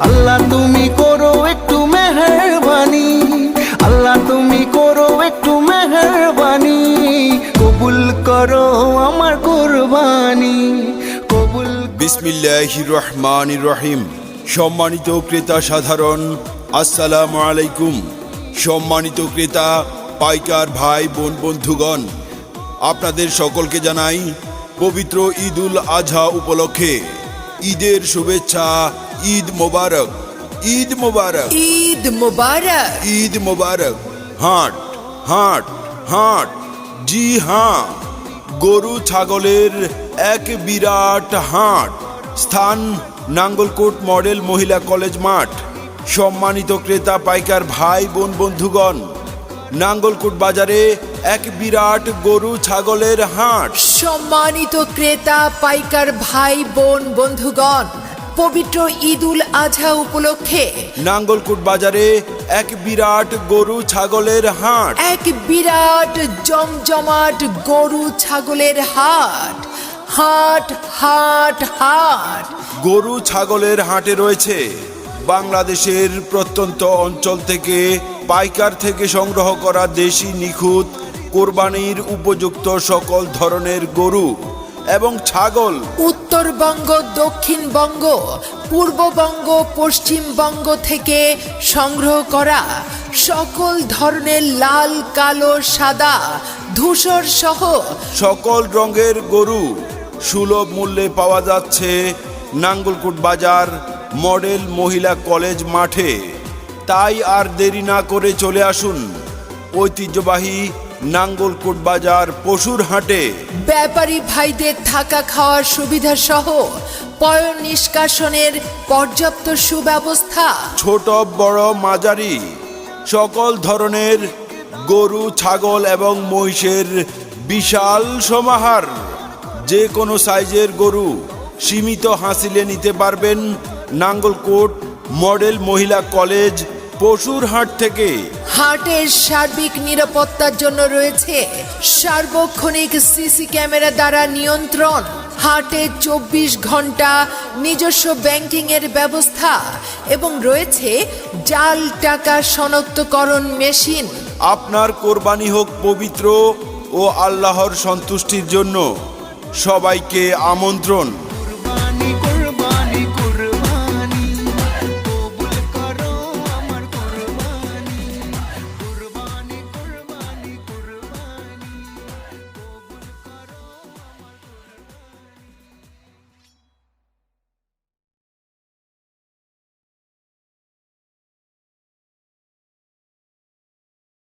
আল্লাহ তুমি করো একটু মেহরবানি। আল্লাহ তুমি করো একটু মেহরবানি। কবুল করো আমার কোরবানি। কবুল বিসমিল্লাহ রহমান রহিম। সম্মানিত ক্রেতা সাধারণ, আসসালামু আলাইকুম। সম্মানিত ক্রেতা, পাইকার ভাই, বোন, বন্ধুগণ, আপনাদের সকলকে জানাই পবিত্র ঈদুল আজহা উপলক্ষে ঈদের শুভেচ্ছা ঈদ মোবারক। ঈদ মোবারক। ঈদ মোবারক। ঈদ মোবারক। হাট হাট হাট। জি হ্যাঁ গরু ছাগলের এক বিরাট হাট। স্থান নাঙ্গলকোট মডেল মহিলা কলেজ মাঠ। সম্মানিত ক্রেতা পাইকার ভাই বোন বন্ধুগণ। নাঙ্গলকোট বাজারে এক বিরাট গরু ছাগলের হাট। সম্মানিত ক্রেতা পাইকার ভাই বোন বন্ধুগণ পবিত্র ঈদ উল আজহা উপলক্ষে নাঙ্গলকুট বাজারে এক বিরাট গরু ছাগলের হাট। এক বিরাট জমজমাট গরু ছাগলের হাট। হাট হাট হাট। গরু ছাগলের হাটে রয়েছে বাংলাদেশের প্রত্যন্ত অঞ্চল থেকে পাইকার থেকে সংগ্রহ করা দেশি নিখুঁত কোরবানির উপযুক্ত সকল ধরনের গরু এবং ছাগল। উত্তরবঙ্গ দক্ষিণবঙ্গ পূর্ববঙ্গ পশ্চিমবঙ্গ থেকে সংগ্রহ করা সকল ধরনের লাল কালো সাদা ধূসর সহ সকল রঙের গরু সুলভ মূল্যে পাওয়া যাচ্ছে নাঙ্গলকোট বাজার মডেল মহিলা কলেজ মাঠে। তাই আর দেরি না করে চলে আসুন। ঐতিহ্যবাহী নাঙ্গলকোট বাজার পশুর হাটে। ব্যাপারী ভাইদের থাকা খাওয়ার সুবিধা সহ পয়ন নিষ্কাশনের পর্যাপ্ত সুব্যবস্থা। ছোট বড় মাঝারি সকল ধরনের গরু ছাগল এবং মহিষের বিশাল সমাহার। যে কোনো সাইজের গরু সীমিত হাসিলে নিতে পারবেন নাঙ্গলকোট মডেল মহিলা কলেজ পশুর হাট থেকে। হাটের সার্বিক নিরাপত্তার জন্য রয়েছে সার্বক্ষণিক সিসি ক্যামেরা দ্বারা নিয়ন্ত্রণ। হাটে চব্বিশ ঘণ্টা নিজস্ব ব্যাংকিং এর ব্যবস্থা এবং রয়েছে জাল টাকা শনাক্তকরণ মেশিন। আপনার কোরবানি হোক পবিত্র ও আল্লাহর সন্তুষ্টির জন্য সবাইকে আমন্ত্রণ।